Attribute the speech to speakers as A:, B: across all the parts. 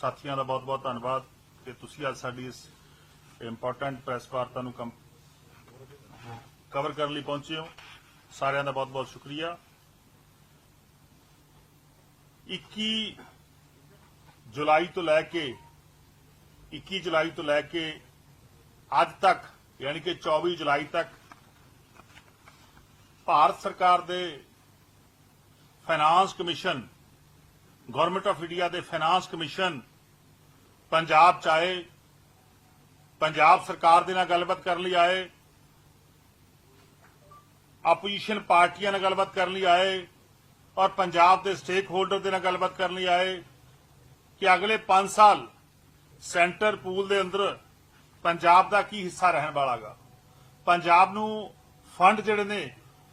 A: ਸਾਥੀਆਂ ਦਾ ਬਹੁਤ-ਬਹੁਤ ਧੰਨਵਾਦ ਕਿ ਤੁਸੀਂ ਅੱਜ ਸਾਡੀ ਇਸ ਇੰਪੋਰਟੈਂਟ ਪ੍ਰੈਸ ਵਾਰਤਾ ਨੂੰ ਕਵਰ ਕਰਨ ਲਈ ਪਹੁੰਚੇ ਹੋ। ਸਾਰਿਆਂ ਦਾ ਬਹੁਤ-ਬਹੁਤ ਸ਼ੁਕਰੀਆ। 21 ਜੁਲਾਈ ਤੋਂ ਲੈ ਕੇ 21 ਜੁਲਾਈ ਤੋਂ ਲੈ ਕੇ ਅੱਜ ਤੱਕ, ਯਾਨੀ ਕਿ 24 ਜੁਲਾਈ ਤੱਕ ਭਾਰਤ ਸਰਕਾਰ ਦੇ finance commission government of India ਦੇ ਫਾਈਨਾਂਸ ਕਮਿਸ਼ਨ ਪੰਜਾਬ ਚ ਆਏ, ਪੰਜਾਬ ਸਰਕਾਰ ਦੇ ਨਾਲ ਗੱਲਬਾਤ ਕਰਨ ਲਈ ਆਏ ਆਪੋਜੀਸ਼ਨ ਪਾਰਟੀਆਂ ਨਾਲ ਗੱਲਬਾਤ ਕਰਨ ਲਈ ਆਏ, ਔਰ ਪੰਜਾਬ ਦੇ ਸਟੇਕ ਹੋਲਡਰ ਦੇ ਨਾਲ ਗੱਲਬਾਤ ਕਰਨ ਲਈ ਆਏ ਕਿ ਅਗਲੇ 5 ਸਾਲ ਸੈਂਟਰ ਪੂਲ ਦੇ ਅੰਦਰ ਪੰਜਾਬ ਦਾ ਕੀ ਹਿੱਸਾ ਰਹਿਣ ਵਾਲਾਗਾ ਪੰਜਾਬ ਨੂੰ ਫੰਡ ਜਿਹੜੇ ਨੇ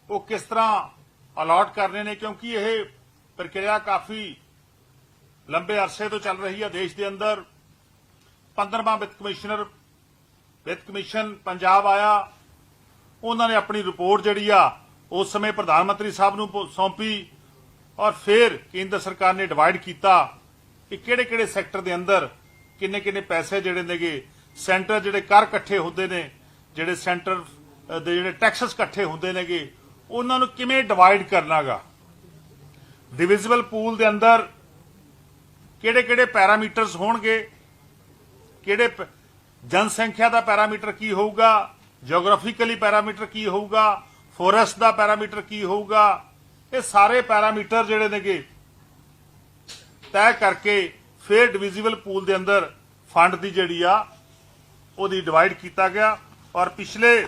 A: ਉਹ ਕਿਸ ਤਰ੍ਹਾਂ ਅਲਾਟ ਕਰਨੇ ਨੇ ਕਿਉਂਕਿ ਇਹ ਪ੍ਰਕਿਰਿਆ ਕਾਫੀ ਲੰਬੇ ਅਰਸੇ ਤੋਂ ਚੱਲ ਰਹੀ ਹੈ ਦੇਸ਼ ਦੇ ਅੰਦਰ। 15ਵਾਂ ਵਿੱਤ ਕਮਿਸ਼ਨਰ, ਵਿੱਤ ਕਮਿਸ਼ਨ ਪੰਜਾਬ ਆਇਆ। ਉਹਨਾਂ ਨੇ ਆਪਣੀ ਰਿਪੋਰਟ ਜਿਹੜੀ ਆ, ਉਸ ਸਮੇਂ ਪ੍ਰਧਾਨ ਮੰਤਰੀ ਸਾਹਿਬ ਨੂੰ ਸੌਂਪੀ ਔਰ ਫਿਰ ਕੇਂਦਰ ਸਰਕਾਰ ਨੇ ਡਿਵਾਈਡ ਕੀਤਾ ਕਿ ਕਿਹੜੇ-ਕਿਹੜੇ ਸੈਕਟਰ ਦੇ ਅੰਦਰ ਕਿੰਨੇ-ਕਿੰਨੇ ਪੈਸੇ ਜਿਹੜੇ ਨੇਗੇ, ਸੈਂਟਰ ਜਿਹੜੇ ਕਰ ਇਕੱਠੇ ਹੁੰਦੇ ਨੇ, ਜਿਹੜੇ ਸੈਂਟਰ ਦੇ ਜਿਹੜੇ ਟੈਕਸਸ ਇਕੱਠੇ ਹੁੰਦੇ ਨੇਗੇ, ਉਹਨਾਂ ਨੂੰ ਕਿਵੇਂ ਡਿਵਾਈਡ ਕਰਨਾਗਾ? ਡਿਵਿਜ਼ੀਬਲ ਪੂਲ ਦੇ ਅੰਦਰ ਕਿਹੜੇ-ਕਿਹੜੇ ਪੈਰਾਮੀਟਰਸ ਹੋਣਗੇ? ਕਿਹੜੇ ਜਨਸੰਖਿਆ ਦਾ ਪੈਰਾਮੀਟਰ ਕੀ ਹੋਊਗਾ? ਜੀਓਗ੍ਰਾਫਿਕਲੀ ਪੈਰਾਮੀਟਰ ਕੀ ਹੋਊਗਾ? ਫੋਰੈਸਟ ਦਾ ਪੈਰਾਮੀਟਰ ਕੀ ਹੋਊਗਾ? ਇਹ ਸਾਰੇ ਪੈਰਾਮੀਟਰ ਜਿਹੜੇ ਨੇਗੇ, ਤੈਅ ਕਰਕੇ ਫਿਰ ਡਿਵੀਜ਼ੀਬਲ ਪੂਲ ਦੇ ਅੰਦਰ ਫੰਡ ਦੀ ਜਿਹੜੀ ਆ, ਉਹਦੀ ਡਿਵਾਈਡ ਕੀਤਾ ਗਿਆ। ਔਰ ਪਿਛਲੇ,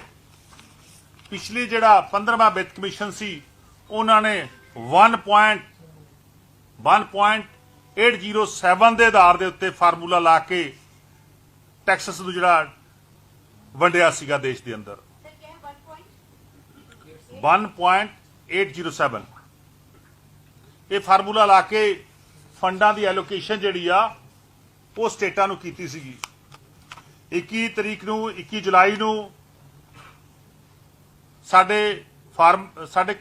A: ਪਿਛਲੀ ਜਿਹੜਾ 15ਵਾਂ ਵਿੱਤ ਕਮਿਸ਼ਨ ਸੀ, ਉਹਨਾਂ ਨੇ 1.1.807 ਦੇ ਆਧਾਰ ਦੇ ਉੱਤੇ ਫਾਰਮੂਲਾ ਲਾ ਕੇ ਟੈਕਸਸ ਨੂੰ ਜਿਹੜਾ ਵੰਡਿਆ ਸੀਗਾ ਦੇਸ਼ ਦੇ ਅੰਦਰ। 1.807 ਇਹ ਫਾਰਮੂਲਾ ਲਾ ਕੇ ਫੰਡਾਂ ਦੀ ਐਲੋਕੇਸ਼ਨ ਜਿਹੜੀ ਆ, ਉਹ ਸਟੇਟਾਂ ਨੂੰ ਕੀਤੀ ਸੀਗੀ। 21 ਤਰੀਕ ਨੂੰ 21 ਜੁਲਾਈ ਨੂੰ ਸਾਡੇ ਫਾਰਮ, ਸਾਡੇ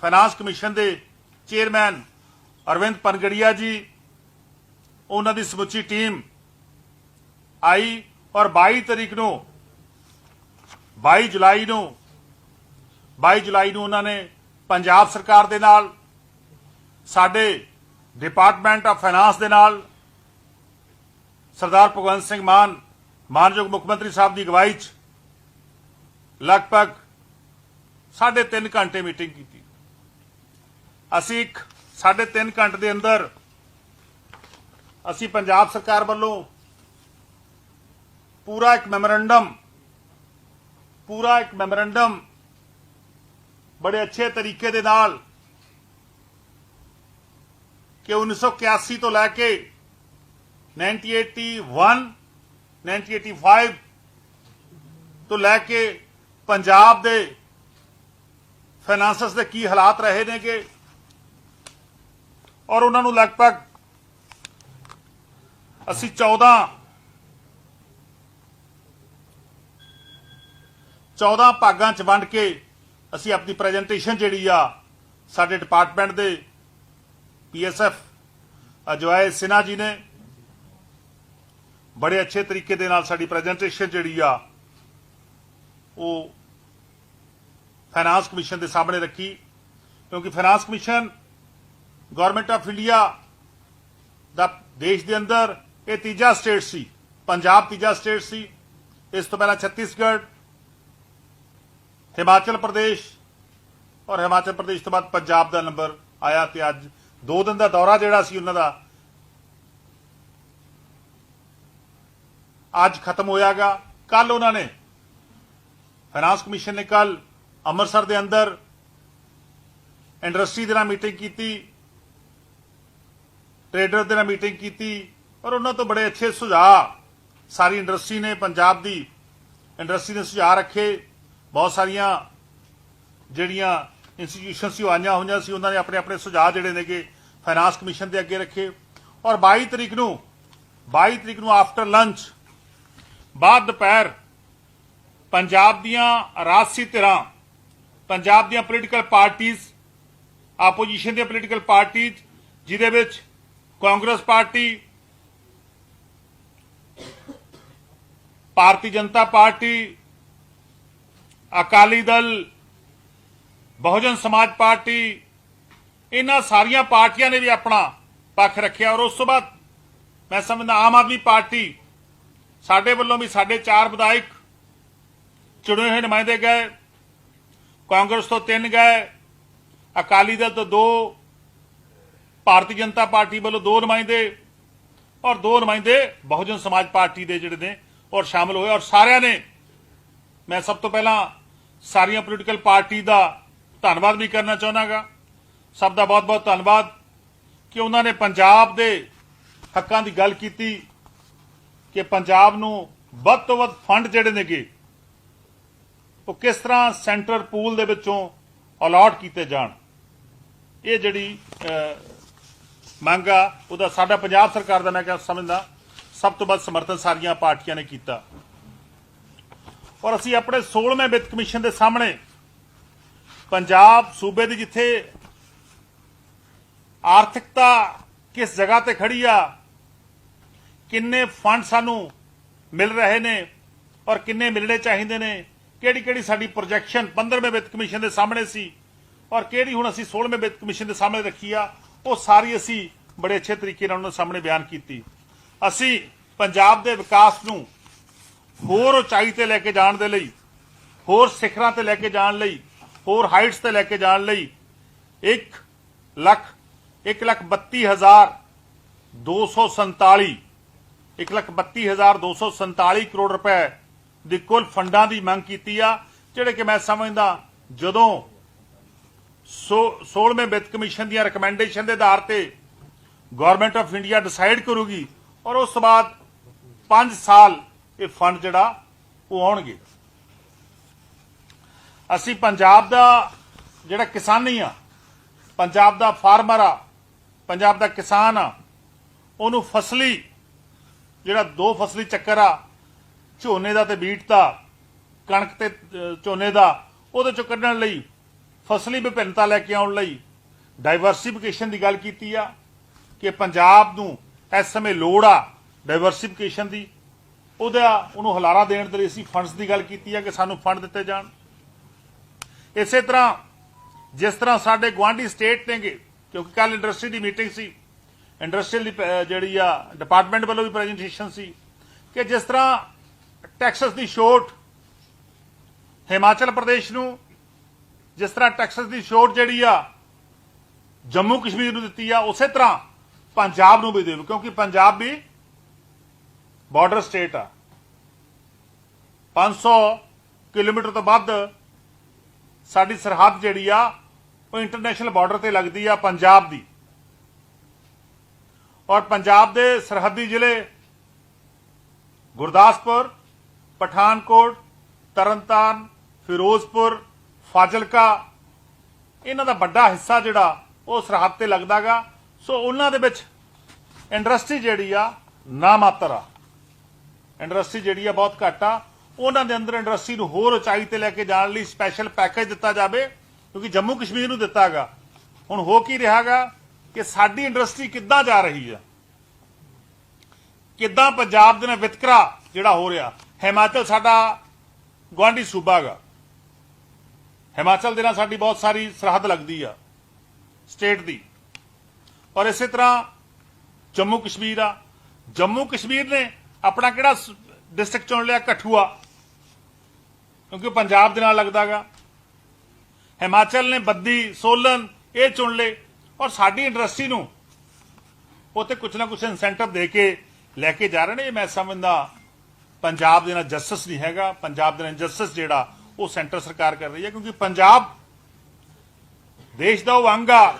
A: ਫਾਈਨਾਂਸ ਕਮਿਸ਼ਨ ਦੇ ਚੇਅਰਮੈਨ ਅਰਵਿੰਦ ਪਨਗੜੀਆ ਜੀ ਉਹਨਾਂ ਦੀ ਸਮੁੱਚੀ ਟੀਮ ਆਈ ਔਰ 22 ਤਰੀਕ ਨੂੰ 22 ਜੁਲਾਈ ਨੂੰ 22 ਜੁਲਾਈ ਨੂੰ ਉਹਨਾਂ ਨੇ ਪੰਜਾਬ ਸਰਕਾਰ ਦੇ ਨਾਲ, ਸਾਡੇ ਡਿਪਾਰਟਮੈਂਟ ਆਫ ਫਾਈਨਾਂਸ ਦੇ ਨਾਲ, ਸਰਦਾਰ ਭਗਵੰਤ ਸਿੰਘ ਮਾਨ, ਮਾਨਯੋਗ ਮੁੱਖ ਮੰਤਰੀ ਸਾਹਿਬ ਦੀ ਅਗਵਾਈ 'ਚ ਲਗਭਗ ਸਾਢੇ ਤਿੰਨ ਘੰਟੇ ਮੀਟਿੰਗ ਕੀਤੀ। ਅਸੀਂ ਇੱਕ ਸਾਢੇ ਤਿੰਨ ਘੰਟੇ ਦੇ ਅੰਦਰ ਅਸੀਂ ਪੰਜਾਬ ਸਰਕਾਰ ਵੱਲੋਂ ਪੂਰਾ ਇੱਕ ਮੈਮੋਰੰਡਮ, ਪੂਰਾ ਇੱਕ ਮੈਮੋਰੰਡਮ ਬੜੇ ਅੱਛੇ ਤਰੀਕੇ ਦੇ ਨਾਲ ਕਿ 1981 ਤੋਂ ਲੈ ਕੇ 1981 1985 ਤੋਂ ਲੈ ਕੇ ਪੰਜਾਬ ਦੇ ਫਾਈਨਾਂਸਸ ਦੇ ਕੀ ਹਾਲਾਤ ਰਹੇ ਨੇਗੇ ਔਰ ਉਹਨਾਂ ਨੂੰ ਲਗਭਗ ਅਸੀਂ 14 14 ਭਾਗਾਂ ਚ ਵੰਡ ਕੇ ਅਸੀਂ ਆਪਣੀ ਪ੍ਰੈਜੈਂਟੇਸ਼ਨ ਜਿਹੜੀ ਆ, ਸਾਡੇ ਡਿਪਾਰਟਮੈਂਟ ਦੇ ਪੀਐਸਐਫ ਅਜਵਾਏ ਸਿਨਾ ਜੀ ਨੇ ਬੜੇ ਅੱਛੇ ਤਰੀਕੇ ਦੇ ਨਾਲ ਸਾਡੀ ਪ੍ਰੈਜੈਂਟੇਸ਼ਨ ਜਿਹੜੀ ਆ, ਉਹ ਫਾਈਨਾਂਸ ਕਮਿਸ਼ਨ ਦੇ ਸਾਹਮਣੇ ਰੱਖੀ। ਕਿਉਂਕਿ finance commission government of India ਦਾ ਦੇਸ਼ ਦੇ ਅੰਦਰ ਇਹ ਤੀਜਾ ਸਟੇਟ ਸੀ। ਪੰਜਾਬ ਤੀਜਾ ਸਟੇਟ ਸੀ। ਇਸ ਤੋਂ ਪਹਿਲਾਂ ਛੱਤੀਸਗੜ੍ਹ, ਹਿਮਾਚਲ ਪ੍ਰਦੇਸ਼ ਔਰ ਹਿਮਾਚਲ ਪ੍ਰਦੇਸ਼ ਤੋਂ ਬਾਅਦ ਪੰਜਾਬ ਦਾ ਨੰਬਰ ਆਇਆ ਤੇ ਅੱਜ ਦੋ ਦਿਨ ਦਾ ਦੌਰਾ ਜਿਹੜਾ ਸੀ ਉਹਨਾਂ ਦਾ, ਅੱਜ ਖਤਮ ਹੋਇਆਗਾ। ਕੱਲ ਉਹਨਾਂ ਨੇ ਫਾਈਨਾਂਸ ਕਮਿਸ਼ਨ ਨੇ ਕੱਲ ਅੰਮ੍ਰਿਤਸਰ ਦੇ ਅੰਦਰ ਇੰਡਸਟਰੀ ਦੇ ਨਾਲ ਮੀਟਿੰਗ ਕੀਤੀ ਟ੍ਰੇਡਰ ਦੇ ਨਾਲ ਮੀਟਿੰਗ ਕੀਤੀ ਔਰ ਉਹਨਾਂ ਤੋਂ ਬੜੇ ਅੱਛੇ ਸੁਝਾਅ। ਸਾਰੀ ਇੰਡਸਟਰੀ ਨੇ ਪੰਜਾਬ ਦੀ ਇੰਡਸਟਰੀ ਨੇ ਸੁਝਾਅ ਰੱਖੇ। ਬਹੁਤ ਸਾਰੀਆਂ ਜਿਹੜੀਆਂ ਇੰਸਟੀਟਿਊਸ਼ਨਸ ਸੀ, ਉਹ ਆਈਆਂ ਹੋਈਆਂ ਸੀ, ਉਹਨਾਂ ਨੇ ਆਪਣੇ ਆਪਣੇ ਸੁਝਾਅ ਜਿਹੜੇ ਨੇਗੇ ਫਾਈਨਾਂਸ ਕਮਿਸ਼ਨ ਦੇ ਅੱਗੇ ਰੱਖੇ। ਔਰ 22 ਤਰੀਕ ਨੂੰ 22 ਤਰੀਕ ਨੂੰ ਆਫਟਰ ਲੰਚ ਬਾਅਦ ਦੁਪਹਿਰ, ਪੰਜਾਬ ਦੀਆਂ ਰਾਜਸੀ ਧਿਰਾਂ, ਪੰਜਾਬ ਦੀਆਂ ਪੋਲੀਟੀਕਲ ਪਾਰਟੀਆਂ ਆਪੋਜੀਸ਼ਨ ਦੀਆਂ ਪੋਲੀਟੀਕਲ ਪਾਰਟੀਆਂ ਜਿਹਦੇ ਵਿੱਚ Congress party Bharatiya Janata party, Akali Dal, Bahujan Samaj party, ਇਹਨਾਂ ਸਾਰੀਆਂ ਪਾਰਟੀਆਂ ਨੇ ਵੀ ਆਪਣਾ ਪੱਖ ਰੱਖਿਆ ਔਰ ਉਸ ਤੋਂ ਬਾਅਦ ਮੈਂ ਸਮਝਦਾ ਆਮ ਆਦਮੀ ਪਾਰਟੀ ਸਾਡੇ ਵੱਲੋਂ ਵੀ ਸਾਡੇ ਚਾਰ ਵਿਧਾਇਕ ਚੁਣੇ ਹੋਏ ਨੁਮਾਇੰਦੇ ਗਏ, ਕਾਂਗਰਸ ਤੋਂ ਤਿੰਨ ਗਏ, ਅਕਾਲੀ ਦਲ ਤੋਂ ਦੋ, ਭਾਰਤੀ ਜਨਤਾ ਪਾਰਟੀ ਵੱਲੋਂ ਦੋ ਨੁਮਾਇੰਦੇ ਔਰ ਦੋ ਨੁਮਾਇੰਦੇ ਬਹੁਜਨ ਸਮਾਜ ਪਾਰਟੀ ਦੇ ਜਿਹੜੇ ਨੇ ਔਰ ਸ਼ਾਮਲ ਹੋਏ ਔਰ ਸਾਰਿਆਂ ਨੇ ਮੈਂ ਸਭ ਤੋਂ ਪਹਿਲਾਂ ਸਾਰੀਆਂ ਪੋਲੀਟੀਕਲ ਪਾਰਟੀ ਦਾ ਧੰਨਵਾਦ ਵੀ ਕਰਨਾ ਚਾਹੁੰਦਾਗਾ ਸਭ ਦਾ ਬਹੁਤ-ਬਹੁਤ ਧੰਨਵਾਦ ਕਿ ਉਹਨਾਂ ਨੇ ਪੰਜਾਬ ਦੇ ਹੱਕਾਂ ਦੀ ਗੱਲ ਕੀਤੀ ਕਿ ਪੰਜਾਬ ਨੂੰ ਵੱਧ ਤੋਂ ਵੱਧ ਫੰਡ ਜਿਹੜੇ ਨੇਗੇ, ਉਹ ਕਿਸ ਤਰ੍ਹਾਂ ਸੈਂਟਰ ਪੂਲ ਦੇ ਵਿੱਚੋਂ ਅਲਾਟ ਕੀਤੇ ਜਾਣ। ਇਹ ਜਿਹੜੀ ਮੰਗ ਆ, ਉਹਦਾ ਸਾਡਾ ਪੰਜਾਬ ਸਰਕਾਰ ਦਾ ਮੈਂ ਕਿਹਾ ਸਮਝਦਾ। ਸਭ ਤੋਂ ਵੱਧ ਸਮਰਥਨ ਸਾਰੀਆਂ ਪਾਰਟੀਆਂ ਨੇ ਕੀਤਾ। ਔਰ ਅਸੀਂ ਆਪਣੇ 16ਵੇਂ ਵਿੱਤ ਕਮਿਸ਼ਨ ਦੇ ਸਾਹਮਣੇ ਪੰਜਾਬ, ਸੂਬੇ ਦੀ ਜਿੱਥੇ ਆਰਥਿਕਤਾ ਕਿਸ ਜਗ੍ਹਾ ਤੇ ਖੜੀ ਆ, ਕਿੰਨੇ ਫੰਡ ਸਾਨੂੰ ਮਿਲ ਰਹੇ ਨੇ ਔਰ ਕਿੰਨੇ ਮਿਲਣੇ ਚਾਹੀਦੇ ਨੇ ਕਿਹੜੀ ਕਿਹੜੀ ਸਾਡੀ ਪ੍ਰੋਜੈਕਸ਼ਨ 15ਵੇਂ ਵਿੱਤ ਕਮਿਸ਼ਨ ਦੇ ਸਾਹਮਣੇ ਸੀ ਔਰ ਕਿਹੜੀ ਹੁਣ ਅਸੀਂ 16ਵੇਂ ਵਿੱਤ ਕਮਿਸ਼ਨ ਦੇ ਸਾਹਮਣੇ ਰੱਖੀ ਆ, ਉਹ ਸਾਰੀ ਅਸੀਂ ਬੜੇ ਅੱਛੇ ਤਰੀਕੇ ਨਾਲ ਉਹਨਾਂ ਸਾਹਮਣੇ ਬਿਆਨ ਕੀਤੀ। ਅਸੀਂ ਪੰਜਾਬ ਦੇ ਵਿਕਾਸ ਨੂੰ ਹੋਰ ਉਚਾਈ ਤੇ ਲੈ ਕੇ ਜਾਣ ਦੇ ਲਈ, ਹੋਰ ਸਿਖਰਾਂ ਤੇ ਲੈ ਕੇ ਜਾਣ ਲਈ, ਹੋਰ ਹਾਈਟਸ ਤੇ ਲੈ ਕੇ ਜਾਣ ਲਈ 1 ਲੱਖ 1 ਲੱਖ 32 ਹਜ਼ਾਰ 247 1 ਲੱਖ 32 ਹਜ਼ਾਰ 247 ਕਰੋੜ ਰੁਪਏ ਦੀ ਕੁੱਲ ਫੰਡਾਂ ਦੀ ਮੰਗ ਕੀਤੀ ਆ, ਜਿਹੜੇ ਕਿ ਮੈਂ ਸਮਝਦਾ ਜਦੋਂ 16ਵੇਂ ਵਿੱਤ ਕਮਿਸ਼ਨ ਦੀਆਂ ਰეკਮੈਂਡੇਸ਼ਨ ਦੇ ਆਧਾਰ ਤੇ ਗਵਰਨਮੈਂਟ ਆਫ ਇੰਡੀਆ ਡਿਸਾਈਡ ਕਰੂਗੀ ਔਰ ਉਸ ਤੋਂ ਬਾਅਦ 5 ਸਾਲ ਇਹ ਫੰਡ ਜਿਹੜਾ ਉਹ ਆਉਣਗੇ। ਅਸੀਂ ਪੰਜਾਬ ਦਾ ਜਿਹੜਾ ਕਿਸਾਨੀ ਆ, ਪੰਜਾਬ ਦਾ ਫਾਰਮਰ ਆ, ਪੰਜਾਬ ਦਾ ਕਿਸਾਨ ਆ, ਉਹਨੂੰ ਫਸਲੀ ਜਿਹੜਾ ਦੋ ਫਸਲੀ ਚੱਕਰ ਆ, ਝੋਨੇ ਦਾ ਤੇ ਬੀਟ ਦਾ, ਕਣਕ ਤੇ ਝੋਨੇ ਦਾ, ਉਹਦੇ ਚੋਂ ਕੱਢਣ ਲਈ ਫਸਲੀ ਵਿਭਿੰਨਤਾ ਲੈ ਕੇ ਆਉਣ ਲਈ ਡਾਈਵਰਸਿਫਿਕੇਸ਼ਨ ਦੀ ਗੱਲ ਕੀਤੀ ਆ ਕਿ ਪੰਜਾਬ ਨੂੰ ਇਸ ਸਮੇਂ ਲੋੜ ਆ ਡਾਈਵਰਸਿਫਿਕੇਸ਼ਨ ਦੀ। ਉਹਦਾ ਉਹਨੂੰ ਹਲਾਰਾ ਦੇਣ ਦੇ ਲਈ ਅਸੀਂ ਫੰਡਸ ਦੀ ਗੱਲ ਕੀਤੀ ਆ ਕਿ ਸਾਨੂੰ ਫੰਡ ਦਿੱਤੇ ਜਾਣ। ਇਸੇ ਤਰ੍ਹਾਂ ਜਿਸ ਤਰ੍ਹਾਂ ਸਾਡੇ ਗਵਾਂਢੀ ਸਟੇਟ ਨੇਗੇ, ਕਿਉਂਕਿ ਕੱਲ ਇੰਡਸਟਰੀ ਦੀ ਮੀਟਿੰਗ ਸੀ ਇੰਡਸਟਰੀਅਲ ਦੀ ਜਿਹੜੀ ਆ ਡਿਪਾਰਟਮੈਂਟ ਵੱਲੋਂ ਵੀ ਪ੍ਰੈਜੈਂਟੇਸ਼ਨ ਸੀ ਕਿ ਜਿਸ ਤਰ੍ਹਾਂ ਟੈਕਸਸ ਦੀ ਛੋਟ ਹਿਮਾਚਲ ਪ੍ਰਦੇਸ਼ ਨੂੰ, ਜਿਸ ਤਰ੍ਹਾਂ ਟੈਕਸਸ ਦੀ ਛੋਟ ਜਿਹੜੀ ਆ ਜੰਮੂ ਕਸ਼ਮੀਰ ਨੂੰ ਦਿੱਤੀ ਆ, ਉਸੇ ਤਰ੍ਹਾਂ ਪੰਜਾਬ ਨੂੰ ਵੀ ਦੇਵੋ ਕਿਉਂਕਿ ਪੰਜਾਬ ਵੀ ਬਾਰਡਰ ਸਟੇਟ ਆ। 500 ਕਿਲੋਮੀਟਰ ਤੋਂ ਵੱਧ ਸਾਡੀ ਸਰਹੱਦ ਜਿਹੜੀ ਆ, ਉਹ ਇੰਟਰਨੈਸ਼ਨਲ ਬਾਰਡਰ ਤੇ ਲੱਗਦੀ ਆ ਪੰਜਾਬ ਦੀ। ਔਰ ਪੰਜਾਬ ਦੇ ਸਰਹੱਦੀ ਜ਼ਿਲ੍ਹੇ ਗੁਰਦਾਸਪੁਰ, ਪਠਾਨਕੋਟ, ਤਰਨਤਾਰਨ, ਫਿਰੋਜ਼ਪੁਰ, ਫਾਜ਼ਿਲਕਾ, ਇਹਨਾਂ ਦਾ ਵੱਡਾ ਹਿੱਸਾ ਜਿਹੜਾ ਉਹ ਸਰਹੱਦ ਤੇ ਲੱਗਦਾਗਾ। ਸੋ ਉਹਨਾਂ ਦੇ ਵਿੱਚ ਇੰਡਸਟਰੀ ਜਿਹੜੀ ਆ ਨਾ ਮਾਤਰ ਆ। ਇੰਡਸਟਰੀ ਜਿਹੜੀ ਆ ਬਹੁਤ ਘੱਟ ਆ। ਉਹਨਾਂ ਦੇ ਅੰਦਰ ਇੰਡਸਟਰੀ ਨੂੰ ਹੋਰ ਉਚਾਈ ਤੇ ਲੈ ਕੇ ਜਾਣ ਲਈ ਸਪੈਸ਼ਲ ਪੈਕੇਜ ਦਿੱਤਾ ਜਾਵੇ, ਕਿਉਂਕਿ ਜੰਮੂ ਕਸ਼ਮੀਰ ਨੂੰ ਦਿੱਤਾਗਾ ਹੁਣ ਹੋ ਕੀ ਰਿਹਾਗਾ ਕਿ ਸਾਡੀ ਇੰਡਸਟਰੀ ਕਿੱਦਾਂ ਜਾ ਰਹੀ ਆ? ਕਿੱਦਾਂ ਪੰਜਾਬ ਦੇ ਨਾਲ ਵਿਤਕਰਾ ਜਿਹੜਾ ਹੋ ਰਿਹਾ? ਹਿਮਾਚਲ ਸਾਡਾ ਗਵਾਂਢੀ ਸੂਬਾਗਾ ਹਿਮਾਚਲ ਦੇ ਨਾਲ ਸਾਡੀ ਬਹੁਤ ਸਾਰੀ ਸਰਹੱਦ ਲੱਗਦੀ ਆ ਸਟੇਟ ਦੀ। ਔਰ ਇਸੇ ਤਰ੍ਹਾਂ ਜੰਮੂ ਕਸ਼ਮੀਰ ਆ। ਜੰਮੂ ਕਸ਼ਮੀਰ ਨੇ ਆਪਣਾ ਕਿਹੜਾ ਡਿਸਟ੍ਰਿਕਟ ਚੁਣ ਲਿਆ? ਕਠੂਆ। ਕਿਉਂਕਿ ਪੰਜਾਬ ਦੇ ਨਾਲ ਲੱਗਦਾਗਾ ਹਿਮਾਚਲ ਨੇ ਬੱਦੀ, ਸੋਲਨ ਇਹ ਚੁਣ ਲਏ। ਔਰ ਸਾਡੀ ਇੰਡਸਟਰੀ ਨੂੰ ਉੱਥੇ ਕੁਝ ਨਾ ਕੁਝ ਇਨਸੈਂਟਿਵ ਦੇ ਕੇ ਲੈ ਕੇ ਜਾ ਰਹੇ ਨੇ। ਇਹ ਮੈਂ ਸਮਝਦਾ ਪੰਜਾਬ ਦੇ ਨਾਲ ਜਸਟਿਸ ਨਹੀਂ ਹੈਗਾ। ਪੰਜਾਬ ਦੇ ਨਾਲ ਜਸਟਿਸ ਜਿਹੜਾ, ਉਹ ਸੈਂਟਰ ਸਰਕਾਰ ਕਰ ਰਹੀ ਹੈ। ਕਿਉਂਕਿ ਪੰਜਾਬ ਦੇਸ਼ ਦਾ ਉਹ ਅੰਗ ਆ।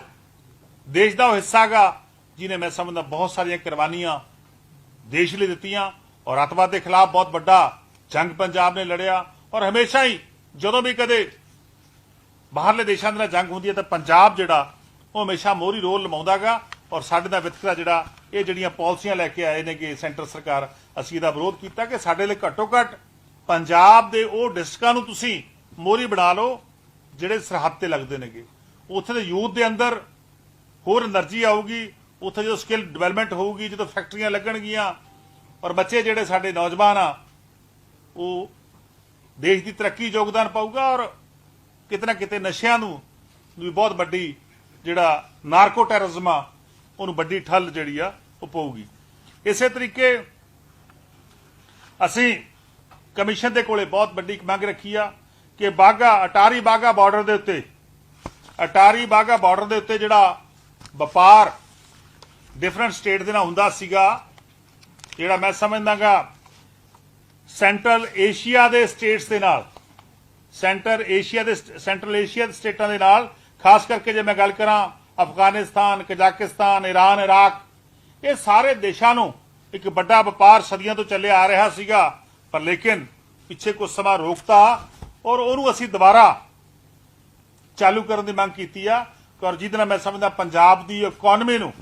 A: ਦੇਸ਼ ਦਾ ਉਹ ਹਿੱਸਾ ਗਾ ਜਿਨੇ ਮੈਂ ਸਮਝਦਾ ਬਹੁਤ ਸਾਰੀਆਂ ਕੁਰਬਾਨੀਆਂ ਦੇਸ਼ ਲਈ ਦਿੱਤੀਆਂ ਔਰ ਅੱਤਵਾਦ ਦੇ ਖਿਲਾਫ ਬਹੁਤ ਵੱਡਾ ਜੰਗ ਪੰਜਾਬ ਨੇ ਲੜਿਆ ਔਰ ਹਮੇਸ਼ਾ ਹੀ ਜਦੋਂ ਵੀ ਕਦੇ ਬਾਹਰਲੇ ਦੇਸ਼ਾਂ ਦੇ ਨਾਲ ਜੰਗ ਹੁੰਦੀ ਹੈ ਤਾਂ ਪੰਜਾਬ ਜਿਹੜਾ, ਉਹ ਹਮੇਸ਼ਾ ਮੋਹਰੀ ਰੋਲ ਨਿਭਾਉਂਦਾਗਾ ਔਰ ਸਾਡੇ ਦਾ ਵਿਤਕਰਾ ਜਿਹੜਾ, ਇਹ ਜਿਹੜੀਆਂ ਪਾਲਿਸੀਆਂ ਲੈ ਕੇ ਆਏ ਨੇ ਕਿ ਸੈਂਟਰ ਸਰਕਾਰ, ਅਸੀਂ ਇਹਦਾ ਵਿਰੋਧ ਕੀਤਾ ਕਿ ਸਾਡੇ ਲਈ ਘੱਟੋ ਘੱਟ ਪੰਜਾਬ ਦੇ ਉਹ ਡਿਸਟ੍ਰਿਕਾਂ ਨੂੰ ਤੁਸੀਂ ਮੋਹਰੀ ਬਣਾ ਲਓ ਜਿਹੜੇ ਸਰਹੱਦ ਤੇ ਲੱਗਦੇ ਨੇਗੇ। ਉੱਥੇ ਦੇ ਯੂਥ ਦੇ ਅੰਦਰ ਹੋਰ એનર્ਜੀ ਆਊਗੀ, ਉੱਥੇ ਜਦੋਂ ਸਕਿੱਲ ਡਿਵੈਲਪਮੈਂਟ ਹੋਊਗੀ, ਜਦੋਂ ਫੈਕਟਰੀਆਂ ਲੱਗਣਗੀਆਂ, ਔਰ ਬੱਚੇ ਜਿਹੜੇ ਸਾਡੇ ਨੌਜਵਾਨ ਆ, ਉਹ ਦੇਸ਼ ਦੀ ਤਰੱਕੀ ਯੋਗਦਾਨ ਪਾਊਗਾ ਔਰ ਕਿਤੇ ਨਾ ਕਿਤੇ ਨਸ਼ਿਆਂ ਨੂੰ ਵੀ ਬਹੁਤ ਵੱਡੀ ਜਿਹੜਾ ਨਾਰਕੋ ਟੈਰਰਿਜ਼ਮ ਆ, ਉਹਨੂੰ ਵੱਡੀ ਠੱਲ ਜਿਹੜੀ ਆ, ਉਹ ਪਊਗੀ। ਇਸੇ ਤਰੀਕੇ ਅਸੀਂ ਕਮਿਸ਼ਨ ਦੇ ਕੋਲੇ ਬਹੁਤ ਵੱਡੀ ਮੰਗ ਰੱਖੀ ਆ ਕਿ ਬਾਗਾ ਅਟਾਰੀ ਬਾਗਾ ਬਾਰਡਰ ਦੇ ਉੱਤੇ ਅਟਾਰੀ ਬਾਗਾ ਬਾਰਡਰ ਦੇ ਉੱਤੇ ਜਿਹੜਾ ਵਪਾਰ ਡਿਫਰੈਂਟ ਸਟੇਟ ਦੇ ਨਾਲ ਹੁੰਦਾ ਸੀਗਾ। ਜਿਹੜਾ ਮੈਂ ਸਮਝਦਾਗਾ ਸੈਂਟਰਲ ਏਸ਼ੀਆ ਦੇ ਸਟੇਟਸ ਦੇ ਨਾਲ। ਸੈਂਟਰ ਏਸ਼ੀਆ ਦੇ ਸੈਂਟਰਲ ਏਸ਼ੀਆ ਦੇ ਸਟੇਟਾਂ ਦੇ ਨਾਲ, ਖਾਸ ਕਰਕੇ ਜੇ ਮੈਂ ਗੱਲ ਕਰਾਂ ਅਫਗਾਨਿਸਤਾਨ, ਕਜ਼ਾਕਿਸਤਾਨ ਈਰਾਨ ਇਰਾਕ, ਇਹ ਸਾਰੇ ਦੇਸ਼ਾਂ ਨੂੰ ਇੱਕ ਵੱਡਾ ਵਪਾਰ ਸਦੀਆਂ ਤੋਂ ਚੱਲਿਆ ਆ ਰਿਹਾ ਸੀਗਾ। ਪਰ ਲੇਕਿਨ ਪਿੱਛੇ ਕੁਝ ਸਮਾਂ ਰੋਕਤਾ ਔਰ ਉਹਨੂੰ ਅਸੀਂ ਦੁਬਾਰਾ ਚਾਲੂ ਕਰਨ ਦੀ ਮੰਗ ਕੀਤੀ ਆ। ਔਰ ਜਿਹਦੇ ਨਾਲ ਮੈਂ ਸਮਝਦਾ ਪੰਜਾਬ ਦੀ ਇਕਨੋਮੀ ਨੂੰ,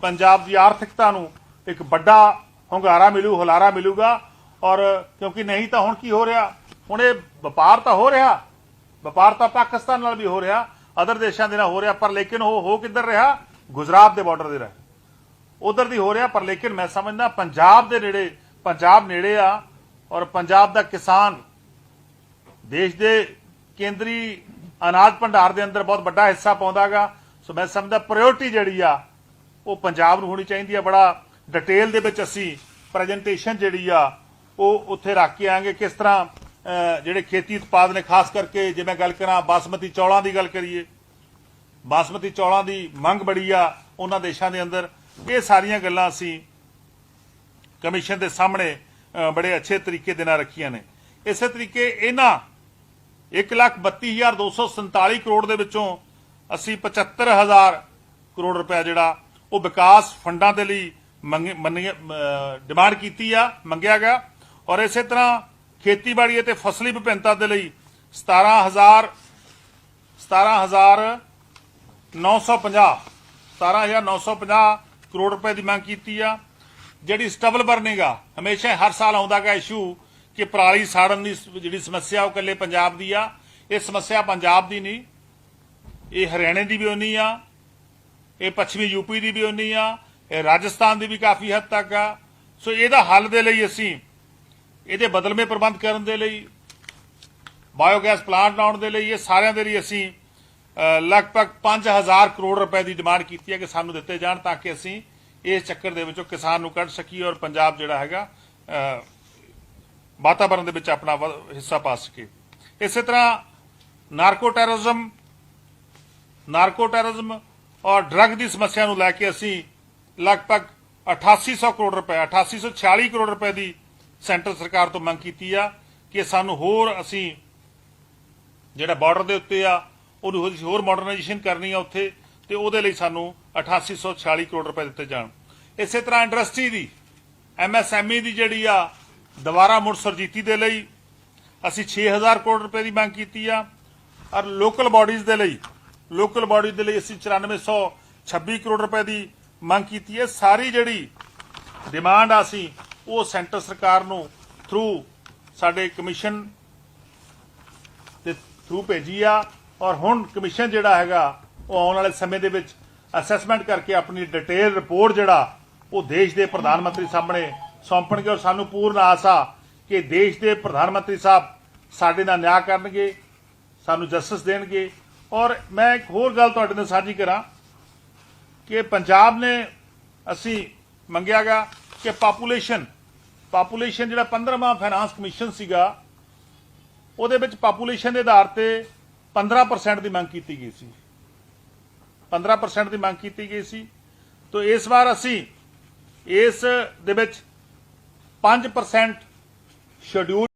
A: ਪੰਜਾਬ ਦੀ ਆਰਥਿਕਤਾ ਨੂੰ ਇੱਕ ਵੱਡਾ ਹੁੰਗਾਰਾ ਮਿਲੂ, ਹੁਲਾਰਾ ਮਿਲੂਗਾ। ਔਰ ਕਿਉਂਕਿ ਨਹੀਂ ਤਾਂ ਹੁਣ ਕੀ ਹੋ ਰਿਹਾ? ਹੁਣ ਇਹ ਵਪਾਰ ਤਾਂ ਹੋ ਰਿਹਾ। ਵਪਾਰ ਤਾਂ ਪਾਕਿਸਤਾਨ ਨਾਲ ਵੀ ਹੋ ਰਿਹਾ ਅਦਰ ਦੇਸ਼ਾਂ ਦੇ ਨਾਲ ਹੋ ਰਿਹਾ, ਪਰ ਲੇਕਿਨ ਉਹ ਹੋ ਕਿੱਧਰ ਰਿਹਾ? ਗੁਜਰਾਤ ਦੇ ਬਾਰਡਰ ਦੇ ਰਿਹਾ। ਉਧਰ ਦੀ ਹੋ ਰਿਹਾ, ਪਰ ਲੇਕਿਨ ਮੈਂ ਸਮਝਦਾ ਪੰਜਾਬ ਦੇ ਨੇੜੇ, ਪੰਜਾਬ ਨੇੜੇ ਆ, ਔਰ ਪੰਜਾਬ ਦਾ ਕਿਸਾਨ ਦੇਸ਼ ਦੇ ਕੇਂਦਰੀ ਅਨਾਜ ਭੰਡਾਰ ਦੇ ਅੰਦਰ ਬਹੁਤ ਵੱਡਾ ਹਿੱਸਾ ਪਾਉਂਦਾਗਾ। ਸੋ ਮੈਂ ਸਮਝਦਾ ਪ੍ਰਾਇੋਰਟੀ ਜਿਹੜੀ ਆ, ਉਹ ਪੰਜਾਬ ਨੂੰ ਹੋਣੀ ਚਾਹੀਦੀ ਆ। ਬੜਾ ਡਿਟੇਲ ਦੇ ਵਿੱਚ ਅਸੀਂ ਪ੍ਰੈਜੈਂਟੇਸ਼ਨ ਜਿਹੜੀ ਆ, ਉਹ ਉੱਥੇ ਰੱਖ ਕੇ ਆਂਗੇ ਕਿਸ ਤਰ੍ਹਾਂ ਜਿਹੜੇ ਖੇਤੀ ਉਤਪਾਦ ਨੇ, ਖਾਸ ਕਰਕੇ ਜੇ ਮੈਂ ਗੱਲ ਕਰਾਂ ਬਾਸਮਤੀ ਚੌਲਾਂ ਦੀ ਗੱਲ ਕਰੀਏ, ਬਾਸਮਤੀ ਚੌਲਾਂ ਦੀ ਮੰਗ ਬੜੀ ਆ ਉਹਨਾਂ ਦੇਸ਼ਾਂ ਦੇ ਅੰਦਰ। ਇਹ ਸਾਰੀਆਂ ਗੱਲਾਂ ਅਸੀਂ ਕਮਿਸ਼ਨ ਦੇ ਸਾਹਮਣੇ ਬੜੇ ਅੱਛੇ ਤਰੀਕੇ ਦੇ ਨਾਲ ਰੱਖੀਆਂ ਨੇ। ਇਸੇ ਤਰੀਕੇ ਇਹਨਾਂ 132247 ਕਰੋੜ ਦੇ ਵਿੱਚੋਂ ਅਸੀਂ 75000 ਕਰੋੜ ਰੁਪਏ ਜਿਹੜਾ ਉਹ ਵਿਕਾਸ ਫੰਡਾਂ ਦੇ ਲਈ ਡਿਮਾਂਡ ਕੀਤੀ ਆ, ਮੰਗਿਆ ਗਿਆ। ਔਰ ਇਸੇ ਤਰ੍ਹਾਂ ਖੇਤੀਬਾੜੀ ਅਤੇ ਫਸਲੀ ਵਿਭਿੰਨਤਾ ਦੇ ਲਈ 17000 17950 17950 ਕਰੋੜ ਰੁਪਏ ਦੀ ਮੰਗ ਕੀਤੀ ਆ। ਜਿਹੜੀ ਸਟਬਲ ਬਰਨਿੰਗ ਆ, ਹਮੇਸ਼ਾ ਹਰ ਸਾਲ ਆਉਂਦਾ ਗਾ ਇਸ਼ੂ ਕਿ ਪਰਾਲੀ ਸਾੜਨ ਦੀ ਜਿਹੜੀ ਸਮੱਸਿਆ ਉਹ ਇਕੱਲੇ ਪੰਜਾਬ ਦੀ ਆ। ਇਹ ਸਮੱਸਿਆ ਪੰਜਾਬ ਦੀ ਨਹੀਂ। ਇਹ ਹਰਿਆਣੇ ਦੀ ਵੀ ਉਨੀ ਆ। ਇਹ ਪੱਛਮੀ ਯੂਪੀ ਦੀ ਵੀ ਉਨੀ ਆ। ਇਹ ਰਾਜਸਥਾਨ ਦੀ ਵੀ ਕਾਫੀ ਹੱਦ ਤੱਕ ਆ। ਸੋ ਇਹਦਾ ਹੱਲ ਦੇ ਲਈ ਅਸੀਂ ਇਹਦੇ ਬਦਲਵੇਂ ਪ੍ਰਬੰਧ ਕਰਨ ਦੇ ਲਈ ਬਾਇਓਗੈਸ ਪਲਾਂਟ ਲਾਉਣ ਦੇ ਲਈ ਇਹ ਸਾਰਿਆਂ ਦੇ ਲਈ ਅਸੀਂ ਅ, ਲਗਭਗ 5000 ਕਰੋੜ ਰੁਪਏ ਦੀ ਡਿਮਾਂਡ ਕੀਤੀ ਹੈ ਕਿ ਸਾਨੂੰ ਦਿੱਤੇ ਜਾਣ ਤਾਂ ਕਿ ਅਸੀਂ ਇਸ ਚੱਕਰ ਦੇ ਵਿੱਚੋਂ ਕਿਸਾਨ ਨੂੰ ਕੱਢ ਸਕੀਏ ਔਰ ਪੰਜਾਬ ਜਿਹੜਾ ਹੈਗਾ ਵਾਤਾਵਰਣ ਦੇ ਵਿੱਚ ਆਪਣਾ ਹਿੱਸਾ ਪਾ ਸਕੇ। ਇਸੇ ਤਰ੍ਹਾਂ ਨਾਰਕੋ ਟੈਰਰਿਜ਼ਮ ਨਾਰਕੋ ਟੈਰਰਿਜ਼ਮ ਔਰ ਡਰੱਗ ਦੀ ਸਮੱਸਿਆ ਨੂੰ ਲੈ ਕੇ ਅਸੀਂ ਲਗਭਗ 8800 ਕਰੋੜ ਰੁਪਏ 8846 ਕਰੋੜ ਰੁਪਏ ਦੀ ਸੈਂਟਰ ਸਰਕਾਰ ਤੋਂ ਮੰਗ ਕੀਤੀ ਆ ਕਿ ਸਾਨੂੰ ਹੋਰ ਅਸੀਂ ਜਿਹੜਾ ਬਾਰਡਰ ਦੇ ਉੱਤੇ ਆ, ਉਹਨੂੰ ਹੋਰ- ਹੋਰ ਮਾਡਰਨਾਈਜੇਸ਼ਨ ਕਰਨੀ ਆ ਉੱਥੇ ਤੇ ਉਹਦੇ ਲਈ ਸਾਨੂੰ 8846 ਕਰੋੜ ਰੁਪਏ ਦਿੱਤੇ ਜਾਣ। ਇਸੇ ਤਰ੍ਹਾਂ ਇੰਡਸਟਰੀ ਦੀ ਐਮਐਸਐਮਈ ਦੀ ਜਿਹੜੀ ਆ ਦੁਬਾਰਾ ਮੁੜ ਸਰਜੀਤੀ ਦੇ ਲਈ ਅਸੀਂ 6000 ਕਰੋੜ ਰੁਪਏ ਦੀ ਮੰਗ ਕੀਤੀ ਆ ਔਰ ਲੋਕਲ ਬਾਡੀਜ਼ ਦੇ ਲਈ ਲੋਕਲ ਬਾਡੀਜ਼ ਦੇ ਲਈ ਅਸੀਂ 9426 ਕਰੋੜ ਰੁਪਏ ਦੀ ਮੰਗ ਕੀਤੀ ਹੈ। ਸਾਰੀ ਜਿਹੜੀ ਡਿਮਾਂਡ ਆ ਸੀ ਉਹ ਸੈਂਟਰ ਸਰਕਾਰ ਨੂੰ ਥਰੂ ਸਾਡੇ ਕਮਿਸ਼ਨ ਦੇ ਥਰੂ ਭੇਜੀ ਆ ਔਰ ਹੁਣ ਕਮਿਸ਼ਨ ਜਿਹੜਾ ਹੈਗਾ ਉਹ ਆਉਣ ਵਾਲੇ ਸਮੇਂ ਦੇ ਵਿੱਚ ਅਸੈਸਮੈਂਟ ਕਰਕੇ ਆਪਣੀ ਡਿਟੇਲ ਰਿਪੋਰਟ ਜਿਹੜਾ ਉਹ ਦੇਸ਼ ਦੇ ਪ੍ਰਧਾਨ ਮੰਤਰੀ ਸਾਹਮਣੇ ਸੌਂਪਣਗੇ ਔਰ ਸਾਨੂੰ ਪੂਰਨ ਆਸ ਆ ਕਿ ਦੇਸ਼ ਦੇ ਪ੍ਰਧਾਨ ਮੰਤਰੀ ਸਾਹਿਬ ਸਾਡੇ ਨਾਲ ਨਿਆਂ ਕਰਨਗੇ, ਸਾਨੂੰ ਜਸਟਿਸ ਦੇਣਗੇ। ਔਰ ਮੈਂ ਇੱਕ ਹੋਰ ਗੱਲ ਤੁਹਾਡੇ ਨਾਲ ਸਾਂਝੀ ਕਰਾਂ ਕਿ ਪੰਜਾਬ ਨੇ ਅਸੀਂ ਮੰਗਿਆਗਾ ਕਿ ਪਾਪੂਲੇਸ਼ਨ ਪਾਪੂਲੇਸ਼ਨ ਜਿਹੜਾ 15ਵਾਂ ਫਾਈਨਾਂਸ ਕਮਿਸ਼ਨ ਸੀਗਾ, ਉਹਦੇ ਵਿੱਚ ਪਾਪੂਲੇਸ਼ਨ ਦੇ ਆਧਾਰ ਤੇ 15% ਦੀ ਮੰਗ ਕੀਤੀ ਗਈ ਸੀ। 15% ਦੀ ਮੰਗ ਕੀਤੀ ਗਈ ਸੀ। ਤੋਂ ਇਸ ਵਾਰ ਅਸੀਂ ਇਸ ਦੇ ਵਿੱਚ 5% ਸ਼ਡਿਊਲ